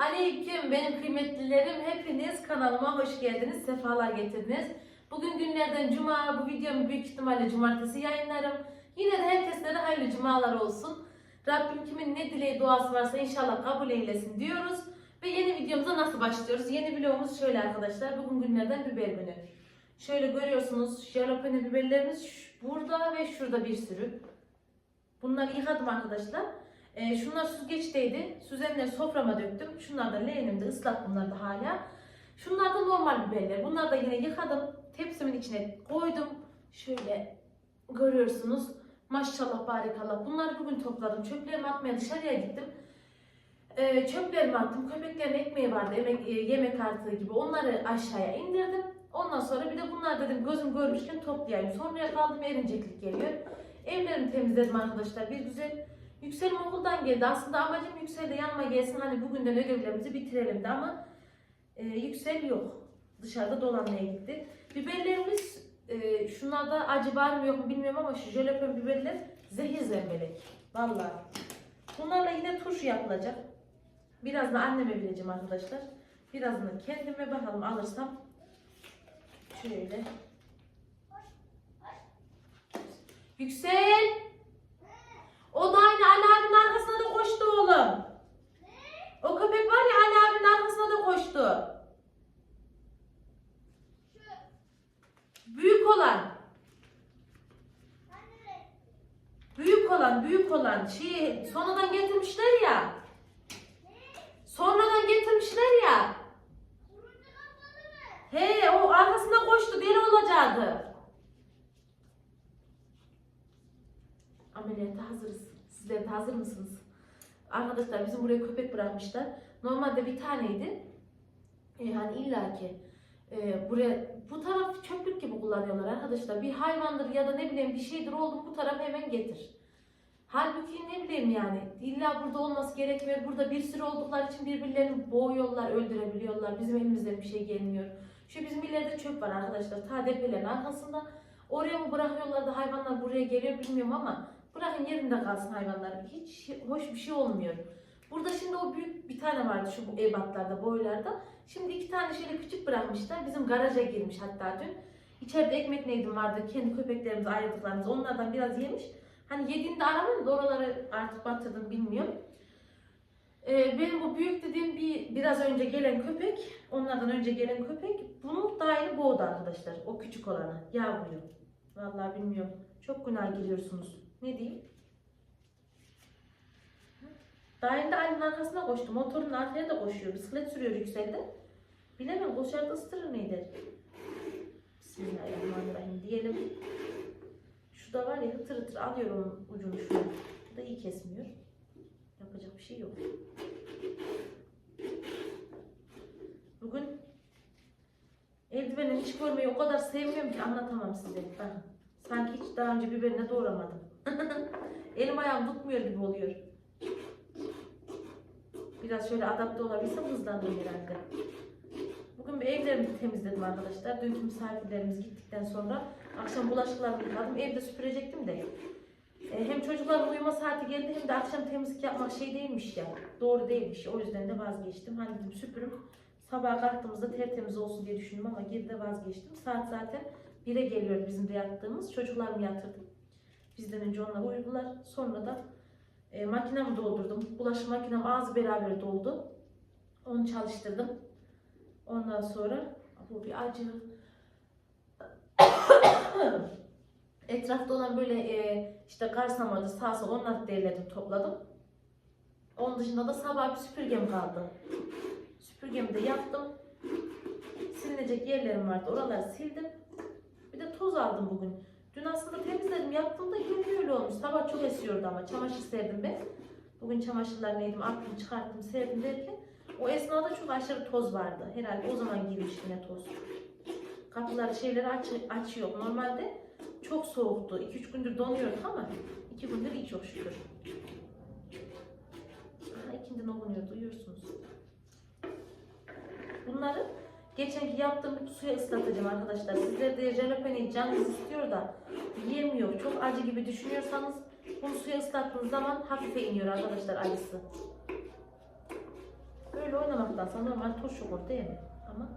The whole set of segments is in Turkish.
aleyküm benim kıymetlilerim. Hepiniz kanalıma hoş geldiniz. Sefalar getirdiniz. Bugün günlerden cuma. Bu videomu büyük ihtimalle cumartesi yayınlarım. Yine de herkeslere hayırlı cumalar olsun. Rabbim kimin ne dileği duası varsa inşallah kabul eylesin diyoruz. Ve yeni videomuza nasıl başlıyoruz? Yeni vlogumuz şöyle arkadaşlar. Bugün günlerden biber günü. Şöyle görüyorsunuz jalapeno biberlerimiz burada ve şurada bir sürü. Bunları yıkadım arkadaşlar. Ee, şunlar süzgeçteydi. Süzenleri soframa döktüm. Şunlar da leğenimde ıslak bunlar da hala. Şunlar da normal biberler. Bunları da yine yıkadım. Tepsimin içine koydum. Şöyle görüyorsunuz. Maşallah barikallah. Bunları bugün topladım. Çöplerimi atmaya dışarıya gittim. Ee, çöplerimi attım. Köpeklerin ekmeği vardı. Emek, e, yemek artığı gibi. Onları aşağıya indirdim. Ondan sonra bir de bunlar dedim gözüm görmüşken toplayayım. Sonraya kaldım erinceklik geliyor. Evlerimi temizledim arkadaşlar. Bir güzel Yükselim okuldan geldi. Aslında amacım Yüksel de yanıma gelsin. Hani bugünden ödevlerimizi bitirelim de ama e, Yüksel yok. Dışarıda dolanmaya gitti. Biberlerimiz e, şunlarda acı var mı yok mu bilmiyorum ama şu jalapeno biberler zehir zemberek. Vallahi. Bunlarla yine turşu yapılacak. Biraz da anneme vereceğim arkadaşlar. Birazını kendime bakalım alırsam. Şöyle. Yüksel. O da aynı Ali abinin arkasına da koştu oğlum. O köpek var ya Ali abinin arkasına da koştu. Büyük olan. Büyük olan, büyük olan. Şey, sonradan getirmişler ya. Sonradan getirmişler ya. He, o arkasına koştu, deli olacaktı. Ameliyata hazırız. Sizler de hazır mısınız? Arkadaşlar bizim buraya köpek bırakmışlar. Normalde bir taneydi. E, hani illaki e, buraya bu taraf çöplük gibi kullanıyorlar arkadaşlar. Bir hayvandır ya da ne bileyim bir şeydir oldu bu tarafa hemen getir. Halbuki ne bileyim yani illa burada olması gerekmiyor. Burada bir sürü oldukları için birbirlerini boğuyorlar, öldürebiliyorlar. Bizim elimizden bir şey gelmiyor. Şu bizim ileride çöp var arkadaşlar. Ta depelerin arkasında. Oraya mı bırakıyorlar da hayvanlar buraya geliyor bilmiyorum ama bırakın yerinde kalsın hayvanlar. Hiç hoş bir şey olmuyor. Burada şimdi o büyük bir tane vardı şu bu ebatlarda, boylarda. Şimdi iki tane şöyle küçük bırakmışlar. Bizim garaja girmiş hatta dün. İçeride ekmek neydim vardı. Kendi köpeklerimiz ayırdıklarımız. Onlardan biraz yemiş. Hani yediğinde aramadım da oraları artık batırdım bilmiyorum. Ee, benim bu büyük dediğim bir biraz önce gelen köpek, onlardan önce gelen köpek bunu daha yeni boğdu arkadaşlar. O küçük olanı, yavruyu. Vallahi bilmiyorum. Çok günah giriyorsunuz. Ne diyeyim? De Ali'nin arkasına koştu. Motorun arkaya da koşuyor. Bisiklet sürüyor yükseldi. Bilemem koşar da ısıtırır neydi? Bismillahirrahmanirrahim diyelim. Şu da var ya hıtır hıtır alıyorum ucunu şunu. Bu da iyi kesmiyor. Yapacak bir şey yok. Bugün eldiveni hiç görmeyi o kadar sevmiyorum ki anlatamam size. Bakın. Sanki hiç daha önce biberine doğramadım. Elim ayağım tutmuyor gibi oluyor. Biraz şöyle adapte olabilsem hızlandım herhalde. Bugün bir evlerimi temizledim arkadaşlar. Dünkü misafirlerimiz gittikten sonra akşam bulaşıklarımı yıkadım. Evde süpürecektim de. E, hem çocukların uyuma saati geldi hem de akşam temizlik yapmak şey değilmiş ya. Doğru değilmiş. O yüzden de vazgeçtim. Hani dedim süpürüp sabah kalktığımızda tertemiz olsun diye düşündüm ama geri de vazgeçtim. Saat zaten 1'e geliyor bizim de yattığımız. Çocuklarımı yatırdım. Bizden önce onlar uyudular. Sonra da e, makinemi doldurdum. Bulaşık makinem ağzı beraber doldu. Onu çalıştırdım. Ondan sonra bu bir acı. Etrafta olan böyle e, işte karsamadı, sağsa onları derledim, topladım. Onun dışında da sabah bir süpürgem kaldı. Süpürgemi de yaptım. Silinecek yerlerim vardı. Oraları sildim. Bir de toz aldım bugün. Dün aslında temizledim. Yaptığımda yine öyle olmuş. Sabah çok esiyordu ama. Çamaşır serdim ben. Bugün çamaşırlar neydim? Attım, çıkarttım, serdim derken o esnada çok aşırı toz vardı. Herhalde o zaman girmiş yine toz. Kapıları şeyleri aç, açıyor. Normalde çok soğuktu. 2-3 gündür donuyorduk ama 2 gündür iyi çok şükür. Aha, ikinden okunuyor. Duyuyorsunuz. Bunları geçenki yaptığım suya ıslatacağım arkadaşlar. Sizler de jalapeno'yu canınız istiyor da yiyemiyor. Çok acı gibi düşünüyorsanız bunu suya ıslattığınız zaman hafife iniyor arkadaşlar acısı. Böyle oynamaktansa normal turşu kur değil mi? Ama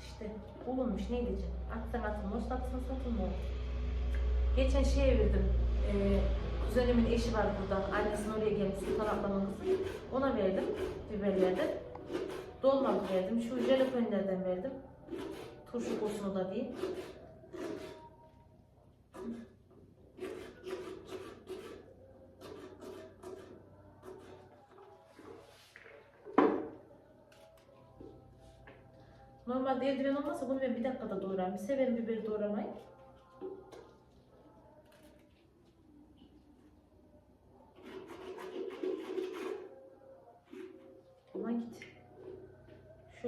işte bulunmuş ne diyeceğim. Atsan atılmaz, satsan satılmaz. Geçen şeye verdim. Ee, kuzenimin eşi var burada. Annesinin oraya gelmiş Sultan ablamın kızı. Ona verdim biberlerden. Dolmalık verdim. Şu jelatinlerden verdim. Turşu kursun o da değil. Normalde eldiven olmasa bunu ben bir dakikada doğrarım. Severim biberi doğramayı. Aman git.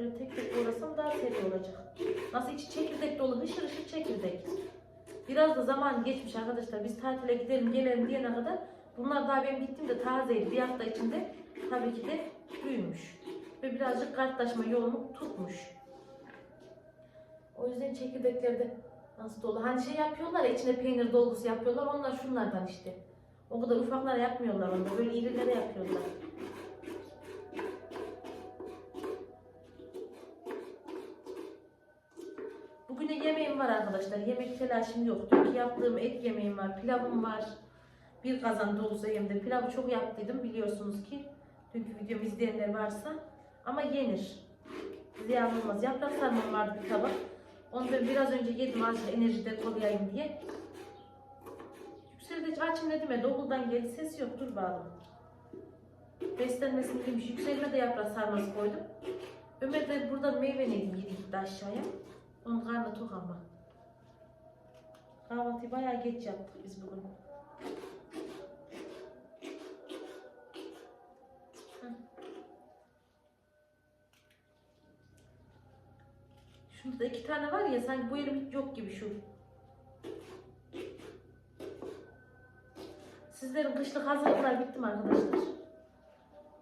Şöyle tek tek doğrasam daha seri olacak. Nasıl içi çekirdek dolu, hışır hışır çekirdek. Biraz da zaman geçmiş arkadaşlar. Biz tatile gidelim gelelim diyene kadar bunlar daha benim gittiğimde tazeydi. Bir hafta içinde tabii ki de büyümüş. Ve birazcık kartlaşma yoğunluk tutmuş. O yüzden çekirdeklerde nasıl dolu. Hani şey yapıyorlar ya içine peynir dolgusu yapıyorlar. Onlar şunlardan işte. O kadar ufaklara yapmıyorlar onu. Böyle irilere yapıyorlar. Arkadaşlar. Yemek telaşım yok. Dünkü yaptığım et yemeğim var. Pilavım var. Bir kazan dolusu hem de pilavı çok yaptıydım biliyorsunuz ki. Dünkü videomu izleyenler varsa. Ama yenir. Ziyan olmaz. Yaprak sarmam vardı bir tabak. Onu ben biraz önce yedim azıcık enerji depolayayım diye. Yüksel de açım ne demedi. Okuldan geldi. Ses yok. Dur bağlı. Beslenmesini demiş. Yükselme de yaprak sarması koydum. Ömer de burada meyve yedim. Yedi gitti aşağıya. Onun karnı tok ama. Kahvaltıyı bayağı geç yaptık biz bugün. Şurada iki tane var ya sanki bu elim hiç yok gibi şu. Sizlerin kışlık hazırlıklar bitti mi arkadaşlar?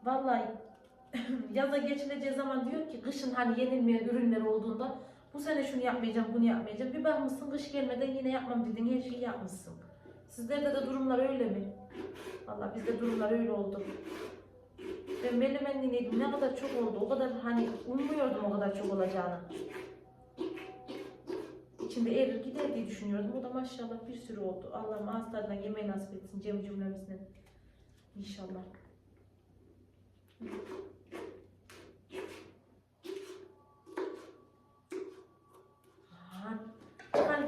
Vallahi yaza geçileceği zaman diyor ki kışın hani yenilmeyen ürünler olduğunda bu sene şunu yapmayacağım, bunu yapmayacağım. Bir bakmışsın kış gelmeden yine yapmam dedin, her şeyi yapmışsın. Sizlerde de durumlar öyle mi? Vallahi bizde durumlar öyle oldu. Ben melemenliydim, ne kadar çok oldu, o kadar hani ummuyordum o kadar çok olacağını. İçinde erir gider diye düşünüyordum. O da maşallah bir sürü oldu. Allah'ım ağız tadına yemeği nasip etsin cem cümlemizle. İnşallah.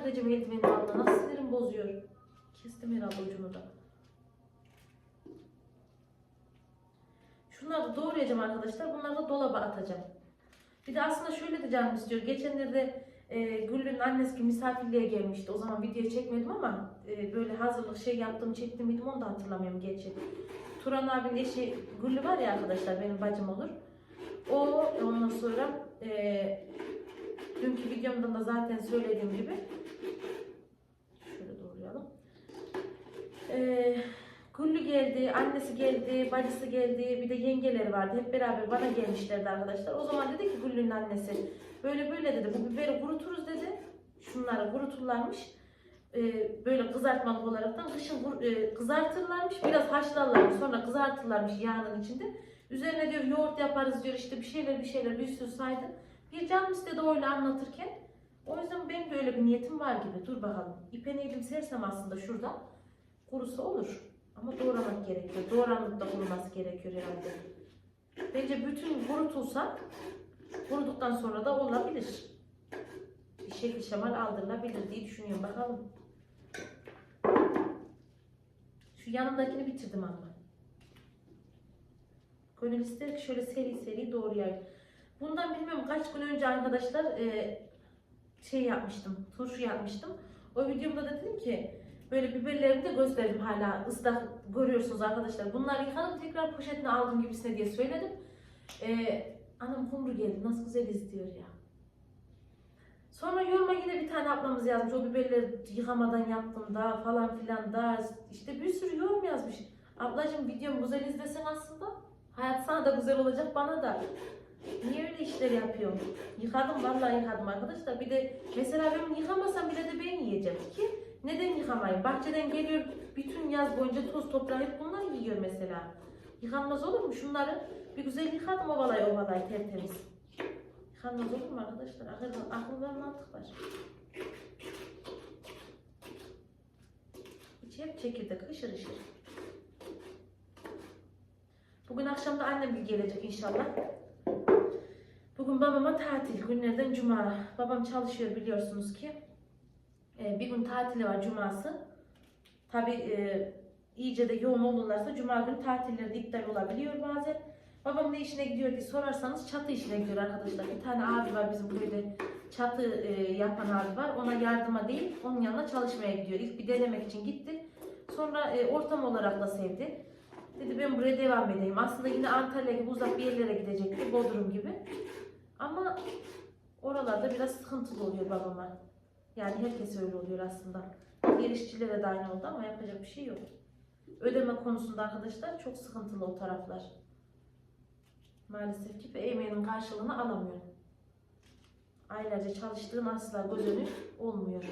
Çıkartacağım eldiveni valla. Nasıl sinirim bozuyor. Kestim herhalde ucunu da. Şunları da doğrayacağım arkadaşlar. Bunları da dolaba atacağım. Bir de aslında şöyle de canım istiyor. Geçenlerde e, Güllü'nün annesi misafirliğe gelmişti. O zaman video çekmedim ama e, böyle hazırlık şey yaptım çektim miydim onu da hatırlamıyorum gerçi. Turan abinin eşi Güllü var ya arkadaşlar benim bacım olur. O ondan sonra e, dünkü videomda da zaten söylediğim gibi şöyle doğrayalım. E, Güllü geldi, annesi geldi, bacısı geldi, bir de yengeleri vardı. Hep beraber bana gelmişlerdi arkadaşlar. O zaman dedi ki Güllü'nün annesi böyle böyle dedi. Bu biberi kuruturuz dedi. Şunları kuruturlarmış. Ee, böyle kızartmalık olaraktan kışın e, kızartırlarmış. Biraz haşlarlarmış. Sonra kızartırlarmış yağının içinde. Üzerine diyor yoğurt yaparız diyor işte bir şeyler bir şeyler bir sürü saydı. Bir canım istedi öyle anlatırken. O yüzden benim de öyle bir niyetim var gibi. Dur bakalım. İpe elim sersem aslında şurada. Kurusu olur. Ama doğramak gerekiyor. Doğranıp da kuruması gerekiyor herhalde. Bence bütün kurutulsa kuruduktan sonra da olabilir. Bir şekil şemal aldırılabilir diye düşünüyorum. Bakalım. Şu yanımdakini bitirdim ama. Gönül ister ki şöyle seri seri doğrayayım. Bundan bilmiyorum kaç gün önce arkadaşlar e, şey yapmıştım. Turşu yapmıştım. O videomda da dedim ki Böyle biberlerimi de gösterdim hala ıslak görüyorsunuz arkadaşlar. Bunları yıkadım tekrar poşetine aldım gibisine diye söyledim. Ee, anam kumru geldi nasıl güzel izliyor ya. Sonra yoruma yine bir tane ablamız yazmış. O biberleri yıkamadan yaptım da falan filan da işte bir sürü yorum yazmış. Ablacığım videomu güzel izlesen aslında. Hayat sana da güzel olacak bana da. Niye öyle işler yapıyorum? Yıkadım vallahi yıkadım arkadaşlar. Bir de mesela ben yıkamasam bile de ben yiyeceğim ki neden yıkamayayım? Bahçeden geliyor bütün yaz boyunca toz toprağı hep bunlar yiyor mesela. Yıkanmaz olur mu? Şunları bir güzel yıkadım ovalay ovalay tertemiz. Yıkanmaz olur mu arkadaşlar? Akıl, akıl var mantık var. İçi hep çekirdek ışır ışır. Bugün akşam da annem gelecek inşallah. Bugün babama tatil. Günlerden cuma. Babam çalışıyor biliyorsunuz ki. Ee, bir gün tatili var cuması. Tabi e, iyice de yoğun olurlarsa cuma günü tatilleri de iptal olabiliyor bazen. Babam ne işine gidiyor diye sorarsanız çatı işine gidiyor arkadaşlar. Bir tane abi var bizim köyde çatı e, yapan abi var. Ona yardıma değil onun yanına çalışmaya gidiyor. İlk bir denemek için gitti. Sonra e, ortam olarak da sevdi. Dedi ben buraya devam edeyim. Aslında yine Antalya gibi uzak bir yerlere gidecekti. Bodrum gibi. Ama oralarda biraz sıkıntılı oluyor babama. Yani herkes öyle oluyor aslında. Diğer işçilere de aynı oldu ama yapacak bir şey yok. Ödeme konusunda arkadaşlar çok sıkıntılı o taraflar. Maalesef ki ve emeğinin karşılığını alamıyor. Aylarca çalıştığın asla göz önü olmuyor.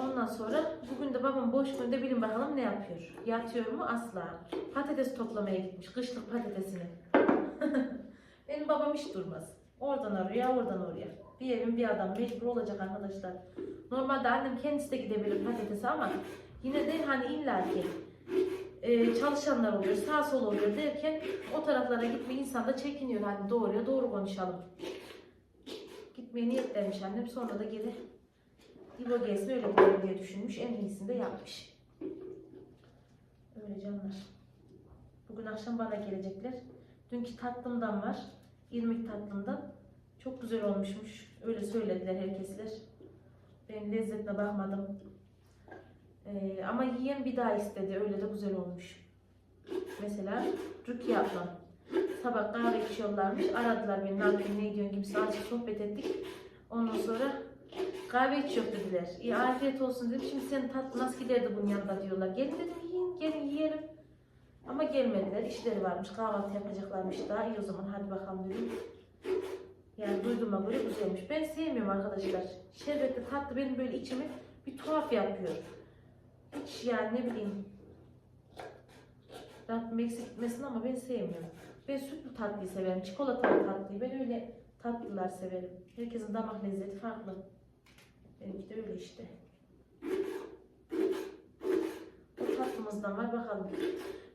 Ondan sonra bugün de babam boş günde bilin bakalım ne yapıyor. Yatıyor mu? Asla. Patates toplamaya gitmiş. Kışlık patatesini. Benim babam hiç durmaz. Oradan oraya, oradan oraya. Bir evin bir adam mecbur olacak arkadaşlar. Normalde annem kendisi de gidebilir patatese ama yine de hani illaki e, çalışanlar oluyor, sağ sol oluyor derken o taraflara gitme insan da çekiniyor. Hani doğruya doğru konuşalım. Gitmeye niyetlenmiş annem sonra da geri İbo gelsin öyle gidelim diye düşünmüş. En iyisini de yapmış. Öyle canlar. Bugün akşam bana gelecekler. Dünkü tatlımdan var. İrmik tatlımdan. Çok güzel olmuşmuş. Öyle söylediler herkesler. Ben lezzetine bakmadım. Ee, ama yiyen bir daha istedi. Öyle de güzel olmuş. Mesela Rukiye ablam. Sabah kahve içiyorlarmış. Aradılar beni. Ne yapayım ne ediyorsun gibi azıcık sohbet ettik. Ondan sonra kahve içiyor dediler. İyi afiyet olsun dedim. Şimdi senin tatlı nasıl giderdi bunun yanında diyorlar. Gelin dedim yiyin gelin yiyelim. Ama gelmediler. İşleri varmış. Kahvaltı yapacaklarmış daha. iyi o zaman hadi bakalım dedim. Yani duyduğuma göre güzelmiş. Ben sevmiyorum arkadaşlar. Şerbetli tatlı benim böyle içimi bir tuhaf yapıyor. Hiç yani ne bileyim. Rabbim eksik gitmesin ama ben sevmiyorum. Ben sütlü tatlıyı severim. Çikolatalı tatlıyı. Ben öyle tatlılar severim. Herkesin damak lezzeti farklı. Benimki de öyle işte. O tatlımızdan var bakalım.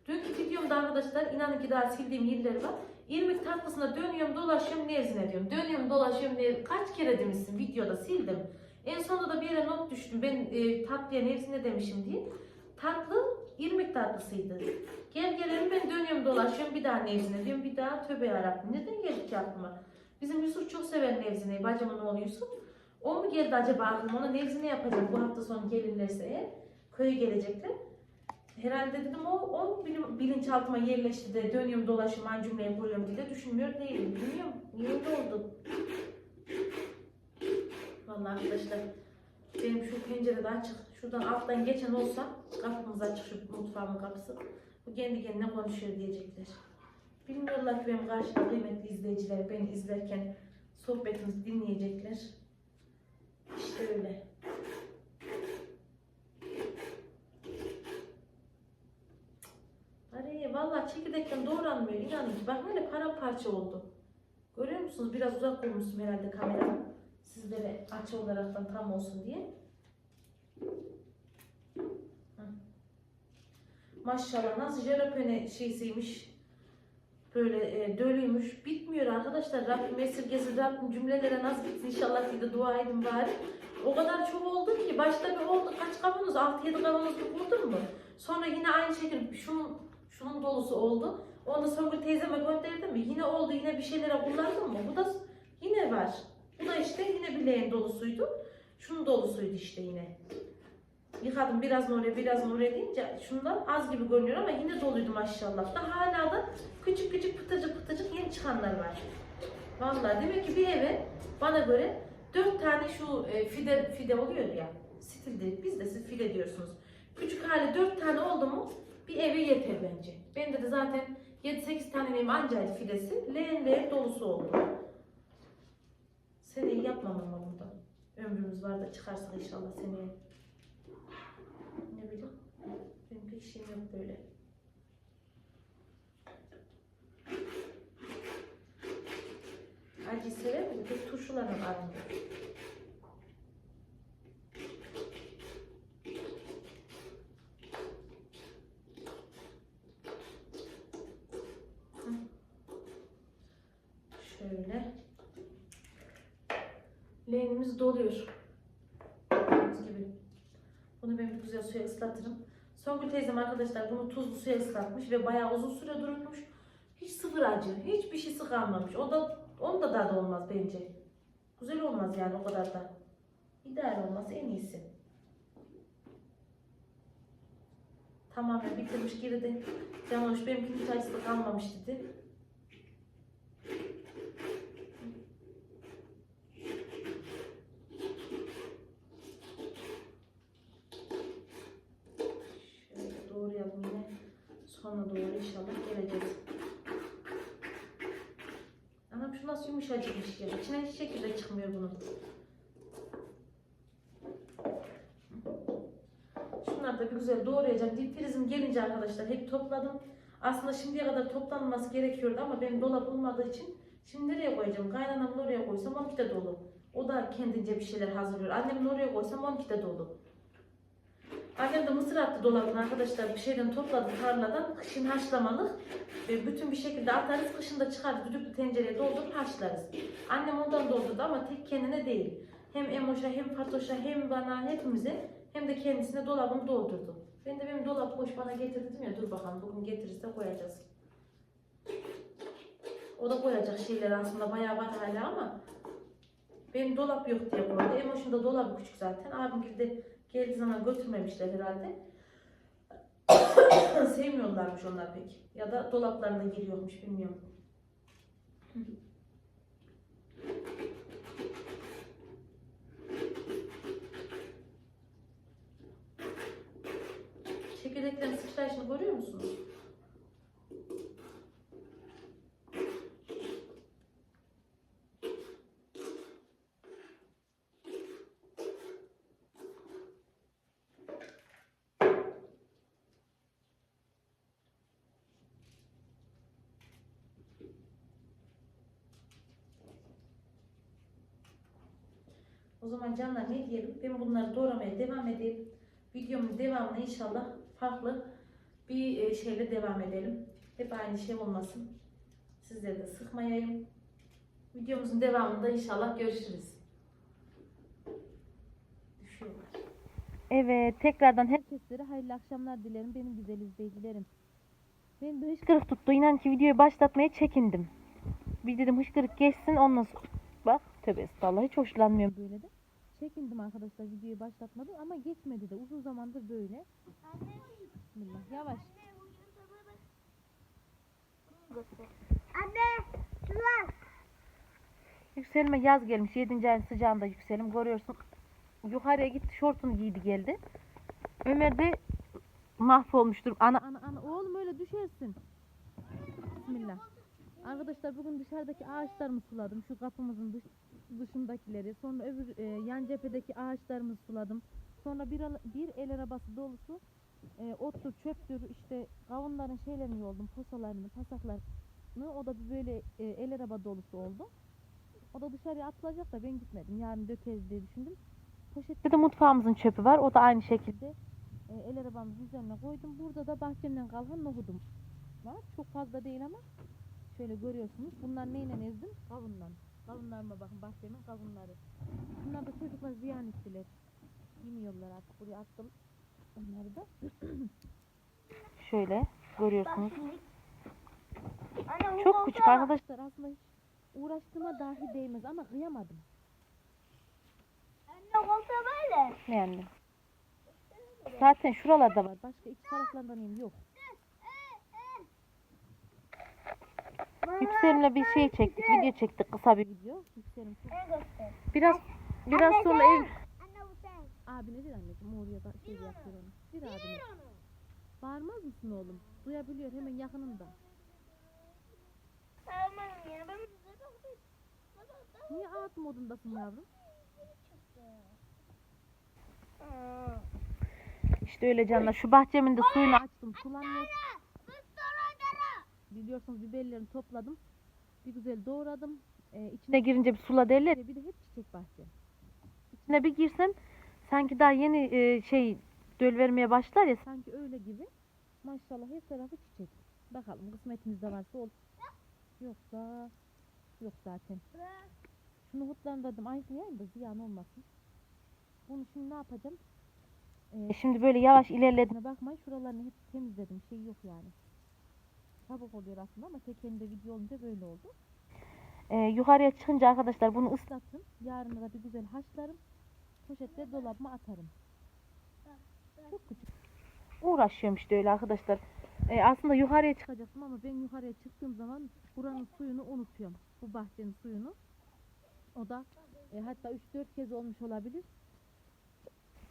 Dünkü videomda arkadaşlar inanın ki daha sildiğim yerleri var. İrmik tatlısına dönüyorum dolaşıyorum nevzine diyorum. Dönüyorum dolaşıyorum nev... Kaç kere demişsin videoda sildim. En sonunda da bir yere not düştüm. Ben e, tatlıya nevzine demişim diye. Tatlı irmik tatlısıydı. Gel gelelim ben dönüyorum dolaşıyorum bir daha nevzine diyorum. Bir daha tövbe yarabbim. Neden geldi ki aklıma? Bizim Yusuf çok sever nevzineyi. Bacımın oğlu Yusuf. O mu geldi acaba aklıma? Ona nevzine yapacağım bu hafta sonu gelirlerse eğer. Köye gelecekler. Herhalde dedim o, o bilim, bilinçaltıma yerleşti de dönüyorum dolaşıyorum aynı cümleyi kuruyorum diye de düşünmüyor değilim. Bilmiyorum. Niye öyle oldu? Vallahi arkadaşlar benim şu pencere de açık. Şuradan alttan geçen olsa kapımız açık şu mutfağımın kapısı. Bu kendi kendine konuşuyor diyecekler. Bilmiyorlar ki benim karşıda kıymetli izleyiciler beni izlerken sohbetimizi dinleyecekler. İşte öyle. Vallahi çekirdekten doğranmıyor inanın ki. Bak böyle paramparça oldu. Görüyor musunuz? Biraz uzak koymuşsun herhalde kamera. Sizlere açı olaraktan tam olsun diye. Maşallah nasıl jalapeno şeysiymiş. Böyle e, dölüymüş. Bitmiyor arkadaşlar. Rabbim esirgesin. Rabbim cümlelere nasıl gitsin inşallah de dua edin bari. O kadar çok oldu ki. Başta bir oldu. Kaç kavanoz? 6-7 kavanozluk vurdun mu? Sonra yine aynı şekilde şunun, şunun dolusu oldu. Onu Songül teyzeme gönderdim mi? Yine oldu. Yine bir şeylere kullandım mı? Bu da yine var. Bu da işte yine bileğin dolusuydu. Şunun dolusuydu işte yine. Yıkadım biraz mı oraya biraz mı oraya deyince şundan az gibi görünüyor ama yine doluydu maşallah. Da hala da küçük küçük pıtırcık pıtırcık yeni çıkanlar var. Vallahi demek ki bir eve bana göre dört tane şu e, fide fide oluyor ya. Stilde biz de siz fide diyorsunuz. Küçük hali dört tane oldu mu bir eve yeter bence. Bende de zaten 7-8 tane benim ancaydı fidesi. Leğen leğen dolusu oldu. Seneye yapmam burada. Ömrümüz var da çıkarsak inşallah seneye. Ne bileyim. Benim pek işim yok böyle. Acı sever mi? Pek turşularla aramıyor. Hı. Şöyle. Leğenimiz doluyor. Gördüğünüz gibi. Bunu ben bir güzel suya ıslatırım. Songül teyzem arkadaşlar bunu tuzlu suya ıslatmış ve bayağı uzun süre durmuş. Hiç sıfır acı, hiçbir şey kalmamış. O da onda da olmaz bence. Güzel olmaz yani o kadar da. İdeal olması en iyisi. Tamamen bitirmiş geri de. Canoş benimkinin hiç acısı kalmamış dedi. Doğrayalım yine. Sonra doğru inşallah geleceğiz. Anam şu nasıl yumuşacıkmış ya. İçine hiç şekilde çıkmıyor bunun. Şunları da bir güzel doğrayacağım. Dip frizim gelince arkadaşlar hep topladım. Aslında şimdiye kadar toplanması gerekiyordu ama benim dolap olmadığı için şimdi nereye koyacağım? Kaynanamın oraya koysam 12'de dolu. O da kendince bir şeyler hazırlıyor. Annemin oraya koysam 12'de dolu. Annem de mısır attı dolabına arkadaşlar. Bir şeyden topladı tarladan. Kışın haşlamalık. Ve bütün bir şekilde atarız. Kışın da çıkarız. Düdüklü tencereye doldurup haşlarız. Annem ondan doldurdu ama tek kendine değil. Hem Emoş'a hem Fatoş'a hem bana hepimize hem de kendisine dolabını doldurdu. Ben de benim dolap boş bana getir dedim ya dur bakalım bugün getirirse koyacağız. O da koyacak şeyler aslında bayağı var hala ama benim dolap yok diye koydu. Emoş'un da dolabı küçük zaten. Abim de geldiği zaman götürmemişler herhalde. Sevmiyorlarmış onlar pek. Ya da dolaplarına giriyormuş bilmiyorum. Çekirdeklerin sıçrayışını görüyor musunuz? Zaman canlar ne diyelim? Ben bunları doğramaya devam edeyim. Videomun devamını inşallah farklı bir e, şeyle devam edelim. Hep aynı şey olmasın. Sizleri de sıkmayayım. Videomuzun devamında inşallah görüşürüz. Evet, tekrardan herkeslere hayırlı akşamlar dilerim benim güzel izleyicilerim. Benim de hışkırık tuttu. İnan ki videoyu başlatmaya çekindim. Bir dedim hışkırık geçsin ondan sonra... Bak tövbe estağfurullah hiç hoşlanmıyorum böyle de. Çekindim arkadaşlar videoyu başlatmadım ama geçmedi de uzun zamandır böyle. Bismillah yavaş. Anne, şular. Yükselime yaz gelmiş 7. ayın sıcağında yükselim görüyorsun. Yukarıya gitti şortunu giydi geldi. Ömer de mahvolmuştur. Ana ana ana oğlum öyle düşersin. Bismillah. Arkadaşlar bugün dışarıdaki ağaçlarımı suladım. Şu kapımızın dış, dışındakileri. Sonra öbür e, yan cephedeki ağaçlarımı suladım. Sonra bir, bir el arabası dolusu e, ottur, çöptür, işte kavunların şeylerini yoldum, posalarını, pasaklarını. O da bir böyle e, el araba dolusu oldu. O da dışarıya atılacak da ben gitmedim. Yarın dökeriz diye düşündüm. Poşette de mutfağımızın çöpü var. O da aynı şekilde e, el arabamızın üzerine koydum. Burada da bahçemden kalan nohudum var. Çok fazla değil ama şöyle görüyorsunuz. Bunlar neyle ezdim? Kavunla. Kavunlarıma bakın bahçemin kavunları. Bunlar da çocuklar ziyan ettiler. Yemiyorlar artık. Buraya attım. Onları da. şöyle görüyorsunuz. Anne, Çok küçük arkadaşlar aslında hiç uğraştığıma dahi değmez ama kıyamadım. Anne koltuğa böyle. Beğendim. Zaten şuralarda var. Başka taraflardan iyiyim yok. Yükselimle bir şey çektik. Video çektik. Kısa bir video. Yükselim? Biraz biraz Anne, sonra ev... Anne bu sen. Abi ne anneciğim oraya da şey yapıyor onu. Bir abine. onu. Bağırmaz mısın oğlum? Duyabiliyor hemen yakınında. Niye ağıt modundasın yavrum? İşte öyle canlar. Şu bahçemin de suyunu açtım. Sulanıyor. Biliyorsunuz biberlerini topladım. Bir güzel doğradım. Ee, içine girince bir sula derler. Bir de hep çiçek bahçe. İçine bir girsem sanki daha yeni e, şey döl vermeye başlar ya sanki öyle gibi. Maşallah her tarafı çiçek. Bakalım kısmetimizde varsa ol. Yoksa yok zaten. Şunu hutlandırdım. Aynısını yayın da ziyan olmasın. Bunu şimdi ne yapacağım? Ee, şimdi böyle yavaş ilerlediğine bakmayın. Şuralarını hep temizledim. Şey yok yani. Çabuk oluyor aslında ama tekerinde video olunca böyle oldu. Ee, yukarıya çıkınca arkadaşlar bunu ıslatırım. Yarın da bir güzel haşlarım. Poşette dolabıma atarım. Çok küçük. Uğraşıyorum işte öyle arkadaşlar. Ee, aslında yukarıya çıkacaktım ama ben yukarıya çıktığım zaman buranın suyunu unutuyorum. Bu bahçenin suyunu. O da e, hatta 3-4 kez olmuş olabilir.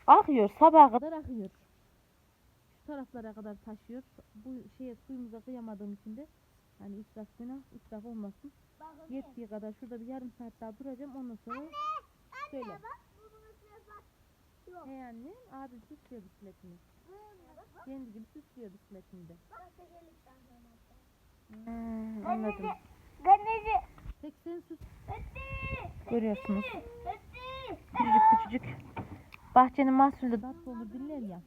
Akıyor. Sabaha kadar akıyor. Taraflara kadar taşıyor. Bu şeye suyumuza kıyamadığım için de hani israf günah israf olmasın. Yettiği kadar şurada bir yarım saat daha duracağım. Ondan sonra şöyle. He anne abi süslüyor bisikletini. Kendi gibi süslüyor bisikletini de. Hmm, anladım. Ganezi. 80 süs Ötti. görüyorsunuz. Küçücük küçücük. Bahçenin mahsulü de tatlı olur diller ya.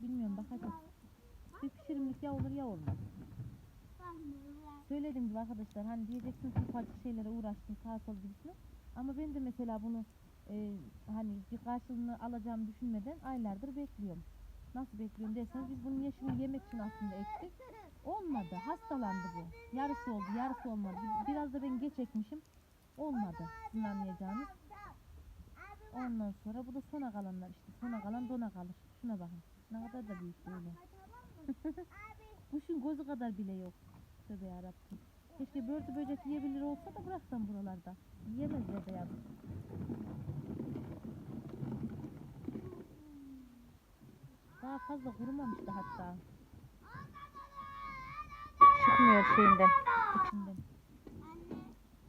Bilmiyorum bakacağız. Ya olur ya olmaz. Söylediğim gibi arkadaşlar hani diyeceksiniz ki farklı şeylere uğraştım sağ sol gibisine. Ama ben de mesela bunu e, hani bir karşılığını alacağımı düşünmeden aylardır bekliyorum. Nasıl bekliyorum derseniz biz bunun yaşını yemek için aslında ektik. Olmadı. Hastalandı bu. Yarısı oldu, yarısı olmadı. Bir- Biraz da ben geç ekmişim. Olmadı. Sizin anlayacağınız. Ondan sonra bu da sona kalanlar işte. Sona kalan dona kalır. Şuna bakın. Ne kadar da büyük böyle. Kuşun gözü kadar bile yok. Tövbe yarabbim. Keşke börtü böcek yiyebilir olsa da bıraksam buralarda. Yiyemezler de yazık. Daha fazla kurumamıştı hatta. Çıkmıyor şeyinden. içinden.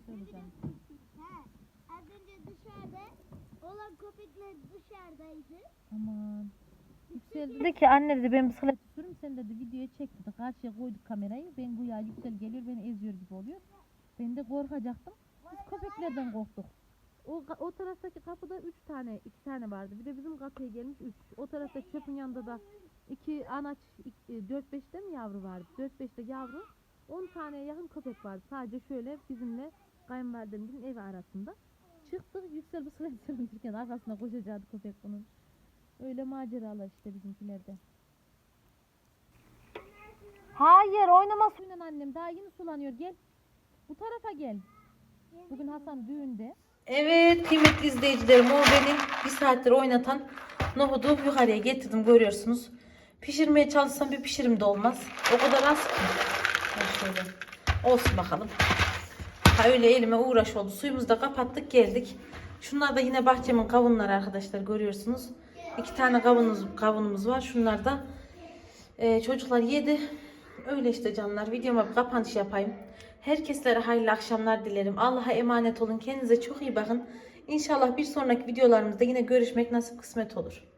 Söyle canım. Ha, Az önce dışarıda olan köpekler dışarıdaydı. Aman. Yüksel dedi ki anne dedi ben bisikleti sürüm sen dedi videoya çek dedi. Karşıya koyduk kamerayı. Ben güya yüksel geliyor beni eziyor gibi oluyor. Ben de korkacaktım. Biz köpeklerden korktuk. O, o taraftaki kapıda üç tane, iki tane vardı. Bir de bizim kapıya gelmiş üç. O tarafta çöpün yanında da iki anaç, iki- e, dört beşte mi yavru vardı? Dört beşte yavru. On taneye yakın köpek vardı. Sadece şöyle bizimle kayınvalidemizin evi arasında. Çıktık yüksel bisiklet sürmüşken arkasına koşacaktı köpek bunun. Öyle maceralar işte bizimkilerde. Hayır oynama suyla annem daha yeni sulanıyor gel. Bu tarafa gel. Bugün Hasan düğünde. Evet kıymetli izleyicilerim o beni bir saattir oynatan nohudu yukarıya getirdim görüyorsunuz. Pişirmeye çalışsam bir pişirim de olmaz. O kadar az ki. Şöyle olsun bakalım. Ha öyle elime uğraş oldu. Suyumuzu da kapattık geldik. Şunlar da yine bahçemin kavunları arkadaşlar görüyorsunuz. İki tane kavunumuz, kavunumuz var. Şunlar da e, çocuklar yedi. Öyle işte canlar. Videoma kapanış yapayım. Herkeslere hayırlı akşamlar dilerim. Allah'a emanet olun. Kendinize çok iyi bakın. İnşallah bir sonraki videolarımızda yine görüşmek nasip kısmet olur.